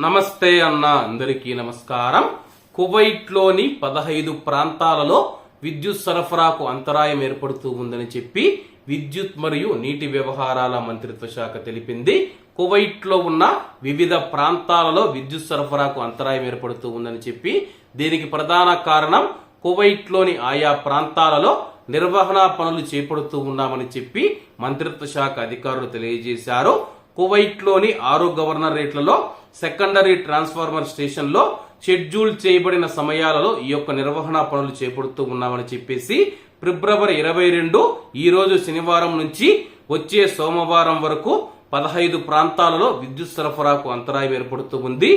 నమస్తే అన్న అందరికీ నమస్కారం. కువైట్లోని పదహైదు ప్రాంతాలలో విద్యుత్ సరఫరాకు అంతరాయం ఏర్పడుతూ ఉందని చెప్పి విద్యుత్ మరియు నీటి వ్యవహారాల మంత్రిత్వ శాఖ తెలిపింది. కువైట్లో ఉన్న వివిధ ప్రాంతాలలో విద్యుత్ సరఫరాకు అంతరాయం ఏర్పడుతూ ఉందని చెప్పి దీనికి ప్రధాన కారణం కువైట్లోని ఆయా ప్రాంతాలలో నిర్వహణ పనులు చేపడుతూ ఉన్నామని చెప్పి మంత్రిత్వ శాఖ అధికారులు తెలియజేశారు. కువైట్లోని ఆరు గవర్నరేట్లలో సెకండరీ ట్రాన్స్ఫార్మర్ స్టేషన్లో షెడ్యూల్ చేయబడిన సమయాలలో ఈ యొక్క నిర్వహణ పనులు చేపడుతూ ఉన్నామని చెప్పేసి ఫిబ్రవరి ఇరవై రెండు ఈ రోజు శనివారం నుంచి వచ్చే సోమవారం వరకు పదహైదు ప్రాంతాలలో విద్యుత్ సరఫరాకు అంతరాయం ఏర్పడుతూ ఉంది.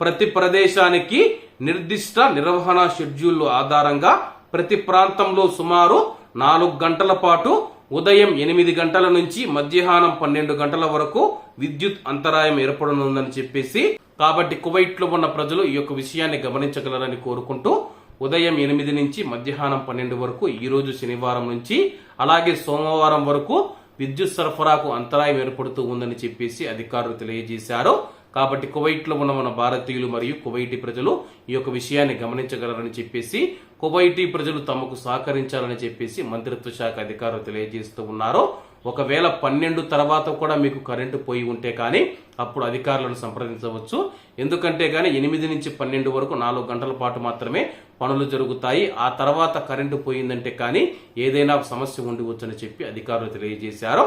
ప్రతి ప్రదేశానికి నిర్దిష్ట నిర్వహణ షెడ్యూల్ ఆధారంగా ప్రతి ప్రాంతంలో సుమారు నాలుగు గంటల పాటు ఉదయం ఎనిమిది గంటల నుంచి మధ్యాహ్నం పన్నెండు గంటల వరకు విద్యుత్ అంతరాయం ఏర్పడనుందని చెప్పేసి కాబట్టి కువైట్లో ఉన్న ప్రజలు ఈ యొక్క విషయాన్ని గమనించగలరని కోరుకుంటూ ఉదయం ఎనిమిది నుంచి మధ్యాహ్నం పన్నెండు వరకు ఈ రోజు శనివారం నుంచి అలాగే సోమవారం వరకు విద్యుత్ సరఫరాకు అంతరాయం ఏర్పడుతూ ఉందని చెప్పేసి అధికారులు తెలియజేశారు. కాబట్టి కువైట్లో ఉన్న మన భారతీయులు మరియు కువైటీ ప్రజలు ఈ యొక్క విషయాన్ని గమనించగలరని చెప్పేసి కువైటీ ప్రజలు తమకు సహకరించాలని చెప్పేసి మంత్రిత్వ శాఖ అధికారులు తెలియజేస్తూ ఉన్నారు. ఒకవేళ పన్నెండు తర్వాత కూడా మీకు కరెంటు పోయి ఉంటే కానీ అప్పుడు అధికారులను సంప్రదించవచ్చు. ఎందుకంటే కానీ ఎనిమిది నుంచి పన్నెండు వరకు నాలుగు గంటల పాటు మాత్రమే పనులు జరుగుతాయి. ఆ తర్వాత కరెంటు పోయిందంటే కానీ ఏదైనా సమస్య ఉండవచ్చని చెప్పి అధికారులు తెలియజేశారు.